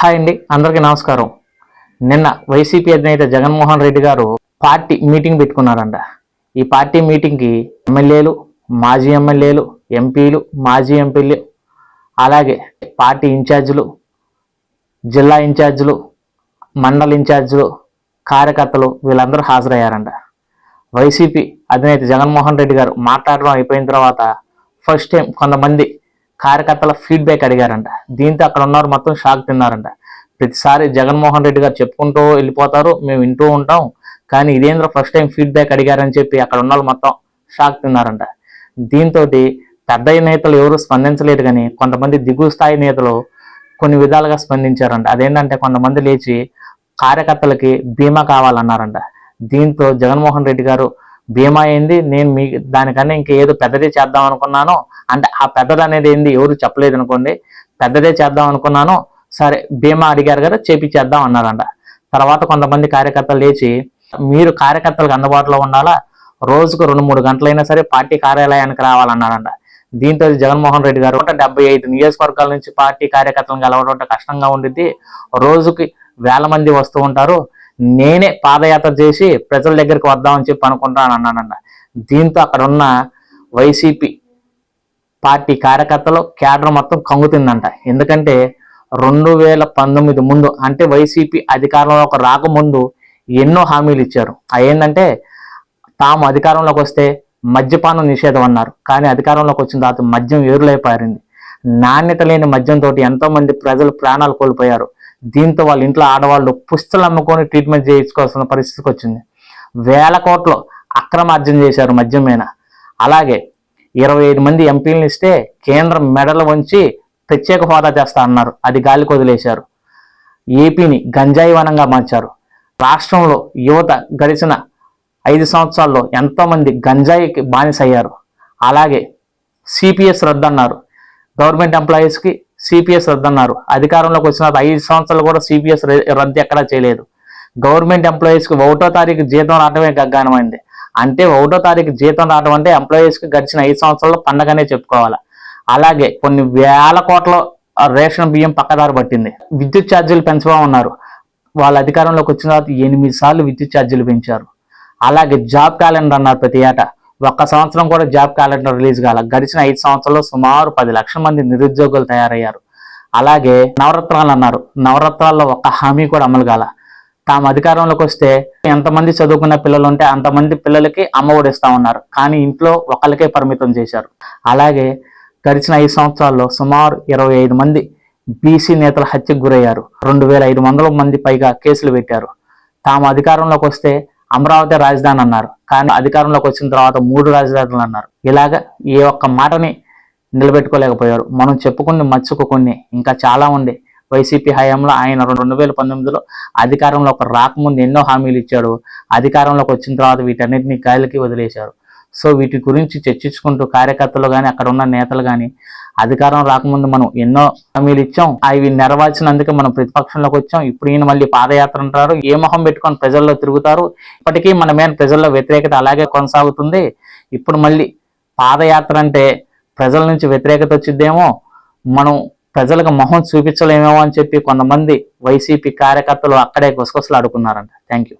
Hi అండి అందరికీ నమస్కారం. నిన్న వైసీపీ అధినేత జగన్మోహన్ రెడ్డి గారు పార్టీ మీటింగ్ పెట్టుకున్నారంట. ఈ పార్టీ మీటింగ్కి ఎమ్మెల్యేలు మాజీ ఎమ్మెల్యేలు ఎంపీలు మాజీ ఎంపీలు అలాగే పార్టీ ఇన్ఛార్జీలు జిల్లా ఇన్ఛార్జీలు మండల ఇన్ఛార్జీలు కార్యకర్తలు వీళ్ళందరూ హాజరయ్యారంట. వైసీపీ అధినేత జగన్మోహన్ రెడ్డి గారు మాట్లాడడం అయిపోయిన తర్వాత ఫస్ట్ టైం కొంతమంది కార్యకర్తల ఫీడ్బ్యాక్ అడిగారంట. దీంతో అక్కడ ఉన్నారు మొత్తం షాక్ తిన్నారంట. ప్రతిసారి జగన్మోహన్ రెడ్డి గారు చెప్పుకుంటూ వెళ్ళిపోతారు మేము వింటూ ఉంటాం. కానీ ఇదేంద్ర ఫస్ట్ టైం ఫీడ్బ్యాక్ అడిగారని చెప్పి అక్కడ ఉన్న వాళ్ళు మొత్తం షాక్ తిన్నారంట. దీంతో పెద్ద నేతలు ఎవరు స్పందించలేదు కానీ కొంతమంది దిగువ స్థాయి నేతలు కొన్ని విధాలుగా స్పందించారంట. అదేంటంటే కొంతమంది లేచి కార్యకర్తలకి బీమా కావాలన్నారంట. దీంతో జగన్మోహన్ రెడ్డి గారు బీమా ఏంది? నేను మీ దానికన్నా ఇంకా ఏదో పెద్దదే చేద్దాం అనుకున్నాను అంటే ఆ పెద్దది అనేది ఏంది? ఎవరు చెప్పలేదు అనుకోండి. పెద్దదే చేద్దాం అనుకున్నాను సరే బీమా అడిగారు కదా చేపించేద్దాం అన్నారంట. తర్వాత కొంతమంది కార్యకర్తలు లేచి మీరు కార్యకర్తలకు అందుబాటులో ఉండాలా? రోజుకు రెండు మూడు గంటలైనా సరే పార్టీ కార్యాలయానికి రావాలన్నారంట. దీంతో జగన్మోహన్ రెడ్డి గారు నూట డెబ్బై ఐదు నియోజకవర్గాల నుంచి పార్టీ కార్యకర్తలను కలవడం కష్టంగా ఉండిద్ది. రోజుకి వేల మంది వస్తూ ఉంటారు. నేనే పాదయాత్ర చేసి ప్రజల దగ్గరికి వద్దామని చెప్పి అనుకుంటాను అన్నానంట దీంతో అక్కడ ఉన్న వైసీపీ పార్టీ కార్యకర్తలు కేడర్ మొత్తం కంగుతుందంట. ఎందుకంటే రెండు వేల పంతొమ్మిది ముందు అంటే వైసీపీ అధికారంలోకి రాకముందు ఎన్నో హామీలు ఇచ్చారు. అవి ఏంటంటే తాము అధికారంలోకి వస్తే మద్యపానం నిషేధం అన్నారు. కానీ అధికారంలోకి వచ్చిన తర్వాత మద్యం ఏరులై పారింది. నాణ్యత లేని మద్యంతో ఎంతో మంది ప్రజలు ప్రాణాలు కోల్పోయారు. దీంతో వాళ్ళ ఇంట్లో ఆడవాళ్ళు పుస్తలు అమ్ముకొని ట్రీట్మెంట్ చేయించుకోవాల్సిన పరిస్థితికి వచ్చింది. వేల కోట్లు అక్రమార్జన చేశారు మద్యం మీద అలాగే ఇరవై ఐదు మంది ఎంపీలను ఇస్తే కేంద్రం మెడలు వంచి ప్రత్యేక హోదా చేస్తా అన్నారు. అది గాలికి వదిలేశారు. ఏపీని గంజాయి వనంగా మార్చారు. రాష్ట్రంలో యువత గడిచిన ఐదు సంవత్సరాల్లో ఎంతోమంది గంజాయికి బానిసయ్యారు. అలాగే సిపిఎస్ రద్దన్నారు. గవర్నమెంట్ ఎంప్లాయీస్కి సిపిఎస్ రద్దన్నారు అధికారంలోకి వచ్చిన ఐదు సంవత్సరాలు కూడా సిపిఎస్ రద్దు ఎక్కడా చేయలేదు. గవర్నమెంట్ ఎంప్లాయీస్కి ఒకటో తారీఖు జీతం రావడమే గగ్గానమైంది అంటే ఒకటో తారీఖు జీతం రావడం అంటే ఎంప్లాయీస్కి గడిచిన ఐదు సంవత్సరాల్లో పండగనే చెప్పుకోవాలి. అలాగే కొన్ని వేల కోట్ల రేషన్ బియ్యం పక్కదారి పట్టింది. విద్యుత్ ఛార్జీలు పెంచబా ఉన్నారు వాళ్ళ అధికారంలోకి వచ్చిన తర్వాత ఎనిమిది సార్లు విద్యుత్ ఛార్జీలు పెంచారు. అలాగే జాబ్ క్యాలెండర్ అన్నారు ప్రతి ఏటా. ఒక్క సంవత్సరం కూడా జాబ్ క్యాలెండర్ రిలీజ్ కాల. గడిచిన ఐదు సంవత్సరాల్లో సుమారు పది లక్షల మంది నిరుద్యోగులు తయారయ్యారు. అలాగే నవరత్నాలు అన్నారు. నవరత్నాల్లో ఒక్క హామీ కూడా అమలు కాల. తాము అధికారంలోకి వస్తే ఎంతమంది చదువుకున్న పిల్లలు ఉంటే అంతమంది పిల్లలకి అమ్మఒడి ఉన్నారు. కానీ ఇంట్లో ఒకరికే పరిమితం చేశారు. అలాగే గడిచిన ఐదు సంవత్సరాల్లో సుమారు ఇరవై ఐదు మంది బీసీ నేతల హత్యకు గురయ్యారు. రెండు వేల ఐదు వందల మంది పైగా కేసులు పెట్టారు. తాము అధికారంలోకి వస్తే అమరావతి రాజధాని అన్నారు. కానీ అధికారంలోకి వచ్చిన తర్వాత మూడు రాజధానులు అన్నారు. ఇలాగ ఏ ఒక్క మాటని నిలబెట్టుకోలేకపోయారు. మనం చెప్పుకుని మచ్చుకు కొన్ని ఇంకా చాలా ఉంది. వైసీపీ హయాంలో ఆయన రెండు వేల పంతొమ్మిదిలో అధికారంలోకి రాకముందు ఎన్నో హామీలు ఇచ్చాడు. అధికారంలోకి వచ్చిన తర్వాత వీటన్నిటిని గాలికి వదిలేశారు. సో వీటి గురించి చర్చించుకుంటూ కార్యకర్తలు కానీ అక్కడ ఉన్న నేతలు కానీ అధికారం రాకముందు మనం ఎన్నో హామీలు ఇచ్చాం. అవి నెరవేర్చినందుకే మనం ప్రతిపక్షంలోకి వచ్చాం. ఇప్పుడు ఈయన మళ్ళీ పాదయాత్ర అంటారు ఏ మొహం పెట్టుకొని ప్రజల్లో తిరుగుతారు? ఇప్పటికీ మన మీద ప్రజల్లో వ్యతిరేకత అలాగే కొనసాగుతుంది. ఇప్పుడు మళ్ళీ పాదయాత్ర అంటే ప్రజల నుంచి వ్యతిరేకత వచ్చిద్దేమో? మనం ప్రజలకు మొహం చూపించలేమేమో అని చెప్పి కొంతమంది వైసీపీ కార్యకర్తలు అక్కడే గుసగుసలు ఆడుకున్నారంట థ్యాంక్ యూ